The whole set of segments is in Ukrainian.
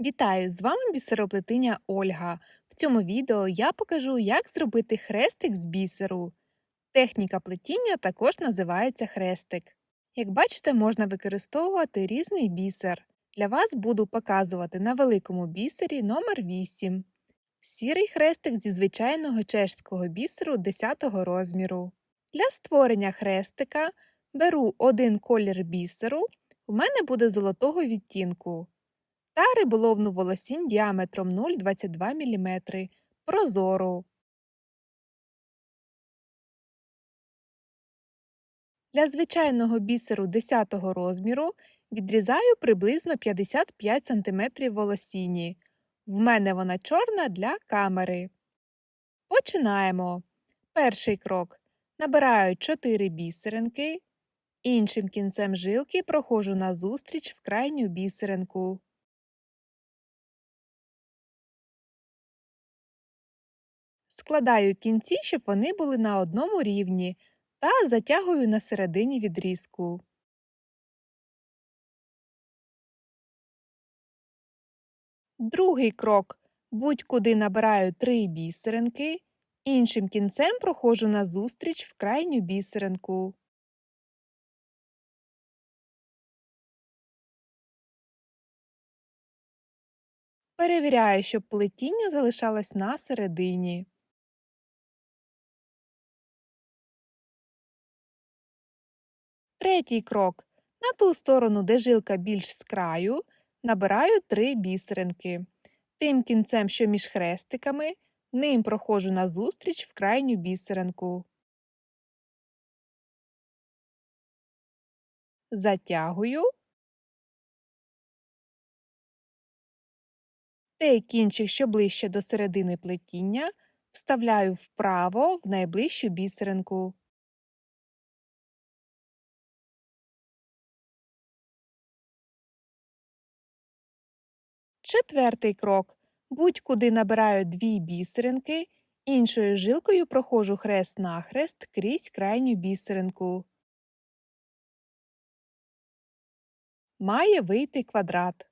Вітаю! З вами бісероплетиня Ольга. В цьому відео я покажу, як зробити хрестик з бісеру. Техніка плетіння також називається хрестик. Як бачите, можна використовувати різний бісер. Для вас буду показувати на великому бісері номер 8 Сірий хрестик зі звичайного чешського бісеру 10 розміру. Для створення хрестика беру один колір бісеру, у мене буде золотого відтінку та риболовну волосінь діаметром 0,22 мм прозору. Для звичайного бісеру 10 розміру відрізаю приблизно 55 см волосіні. В мене вона чорна для камери. Починаємо. Перший крок. Набираю 4 бісеринки. Іншим кінцем жилки проходжу назустріч в крайню бісеринку. Складаю кінці, щоб вони були на одному рівні, та затягую на середині відрізку. Другий крок. Будь-куди набираю три бісеринки, іншим кінцем проходжу назустріч в крайню бісеринку. Перевіряю, щоб плетіння залишалось на середині. Третій крок. На ту сторону, де жилка більш з краю, набираю три бісеринки. Тим кінцем, що між хрестиками, ним проходжу назустріч в крайню бісеринку. Затягую. Той кінчик, що ближче до середини плетіння, вставляю вправо в найближчу бісеринку. Четвертий крок. Будь-куди набираю дві бісеринки, іншою жилкою проходжу хрест-нахрест крізь крайню бісеринку. Має вийти квадрат.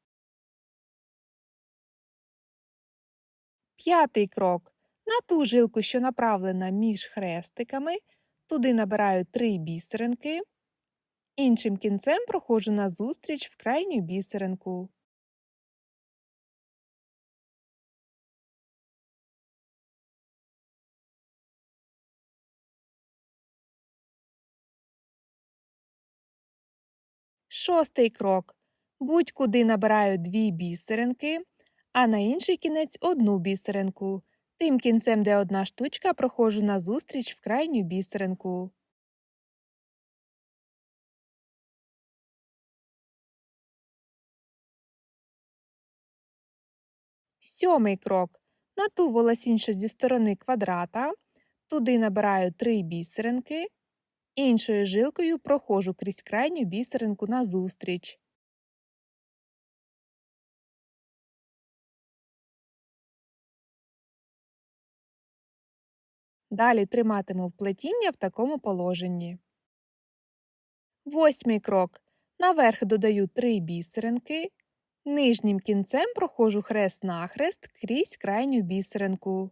П'ятий крок. На ту жилку, що направлена між хрестиками, туди набираю три бісеринки. Іншим кінцем проходжу назустріч в крайню бісеринку. Шостий крок. Будь-куди набираю дві бісеринки, а на інший кінець одну бісеринку. Тим кінцем, де одна штучка, проходжу назустріч в крайню бісеринку. Сьомий крок. На ту волосінь, що зі сторони квадрата, туди набираю три бісеринки, іншою жилкою проходжу крізь крайню бісеринку назустріч. Далі триматиму вплетіння в такому положенні. Восьмий крок. Наверх додаю три бісеринки. Нижнім кінцем проходжу хрест-нахрест крізь крайню бісеринку.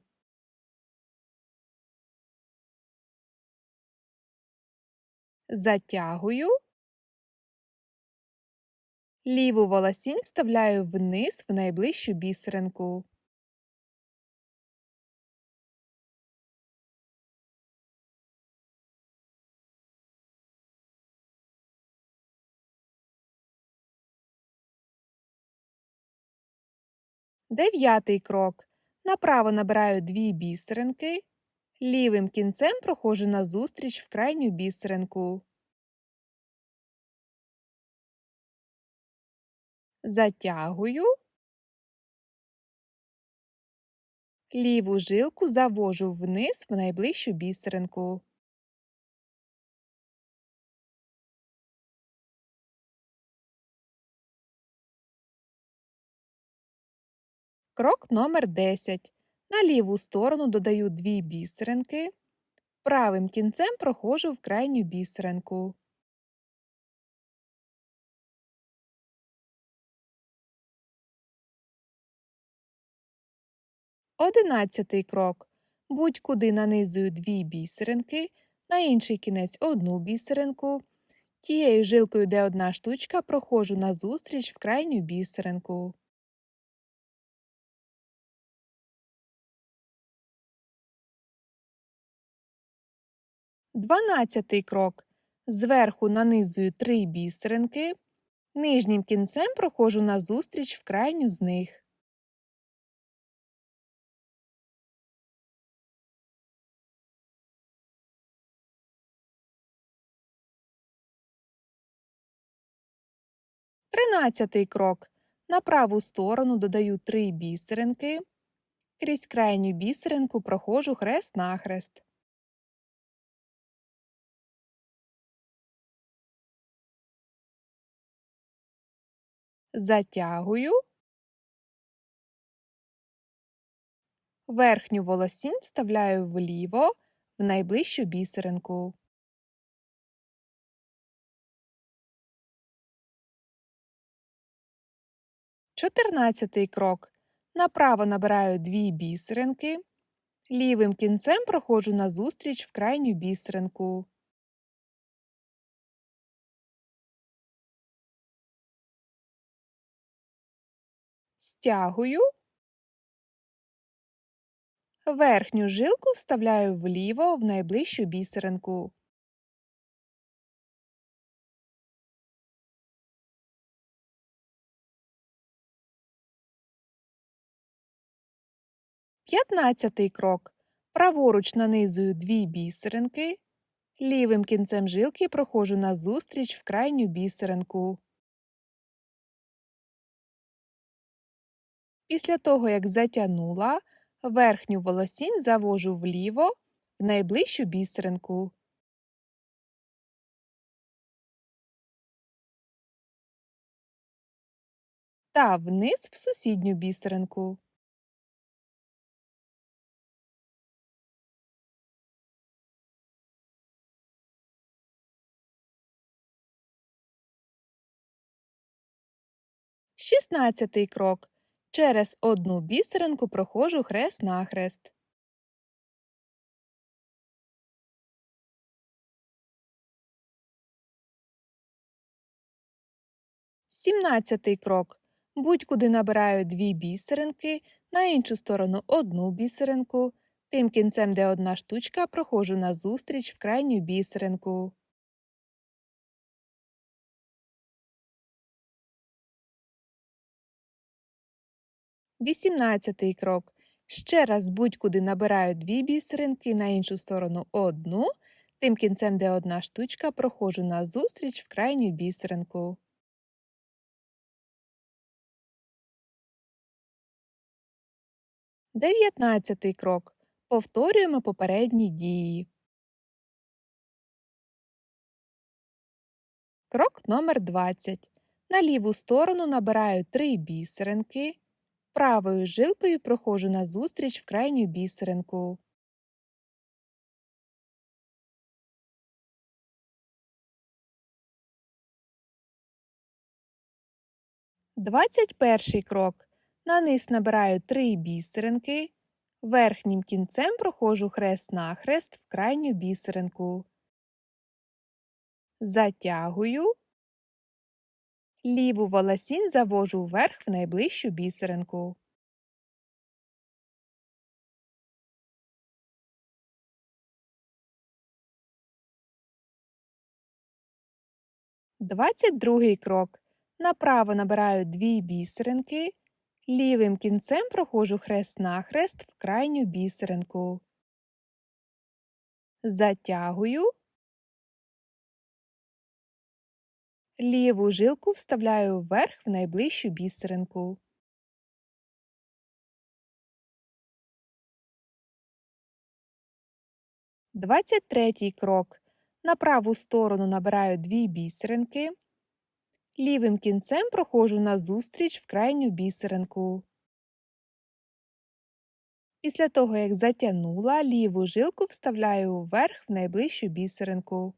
Затягую. Ліву волосінь вставляю вниз в найближчу бісеринку. Дев'ятий крок. Направо набираю дві бісеринки, лівим кінцем проходжу назустріч в крайню бісеринку. Затягую. Ліву жилку завожу вниз в найближчу бісеринку. Крок номер 10. На ліву сторону додаю дві бісеринки. Правим кінцем проходжу в крайню бісеринку. Одинадцятий крок. Будь-куди нанизую дві бісеринки, на інший кінець одну бісеринку. Тією жилкою, де одна штучка, проходжу назустріч в крайню бісеринку. Дванадцятий крок. Зверху нанизую три бісеринки, нижнім кінцем проходжу назустріч в крайню з них. Тринадцятий крок. На праву сторону додаю три бісеринки. Крізь крайню бісеринку проходжу хрест-нахрест. Затягую. Верхню волосінь вставляю вліво в найближчу бісеринку. Чотирнадцятий крок. Направо набираю дві бісеринки. Лівим кінцем проходжу назустріч в крайню бісеринку. Стягую. Верхню жилку вставляю вліво в найближчу бісеринку. П'ятнадцятий крок. Праворуч нанизую дві бісеринки. Лівим кінцем жилки проходжу назустріч в крайню бісеринку. Після того, як затягнула, верхню волосінь завожу вліво в найближчу бісеринку. Та вниз в сусідню бісеринку. Шістнадцятий крок. Через одну бісеринку проходжу хрест-нахрест. Сімнадцятий крок. Будь-куди набираю дві бісеринки, на іншу сторону одну бісеринку. Тим кінцем, де одна штучка, проходжу назустріч в крайню бісеринку. Вісімнадцятий крок. Ще раз будь-куди набираю дві бісеринки, на іншу сторону одну. Тим кінцем, де одна штучка, проходжу назустріч в крайню бісеринку. Дев'ятнадцятий крок. Повторюємо попередні дії. Крок номер 20. На ліву сторону набираю три бісеринки. Правою жилкою проходжу назустріч в крайню бісеринку. Двадцять перший крок. На низ набираю три бісеринки. Верхнім кінцем проходжу хрест-нахрест в крайню бісеринку. Затягую. Ліву волосінь завожу вверх в найближчу бісеринку. Двадцять другий крок. Направо набираю дві бісеринки. Лівим кінцем проходжу хрест-нахрест в крайню бісеринку. Затягую. Ліву жилку вставляю вверх в найближчу бісеринку. Двадцять третій крок. На праву сторону набираю дві бісеринки. Лівим кінцем проходжу назустріч в крайню бісеринку. Після того, як затягнула, ліву жилку вставляю вверх в найближчу бісеринку.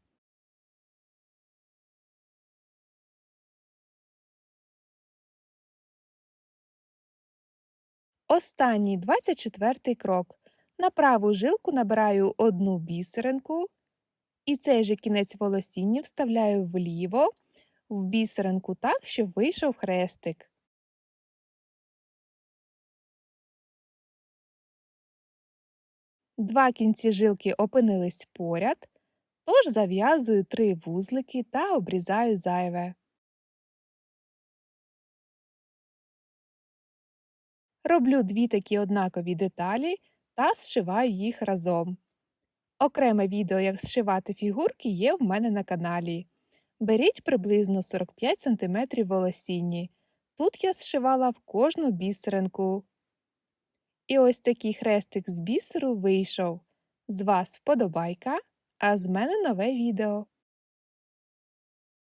Останній 24 крок. На праву жилку набираю одну бісеринку, і цей же кінець волосіння вставляю вліво, в бісеринку так, щоб вийшов хрестик. Два кінці жилки опинились поряд, тож зав'язую три вузлики та обрізаю зайве. Роблю дві такі однакові деталі та зшиваю їх разом. Окреме відео, як зшивати фігурки, є в мене на каналі. Беріть приблизно 45 см волосінні. Тут я зшивала в кожну бісеринку. І ось такий хрестик з бісеру вийшов. З вас вподобайка, а з мене нове відео.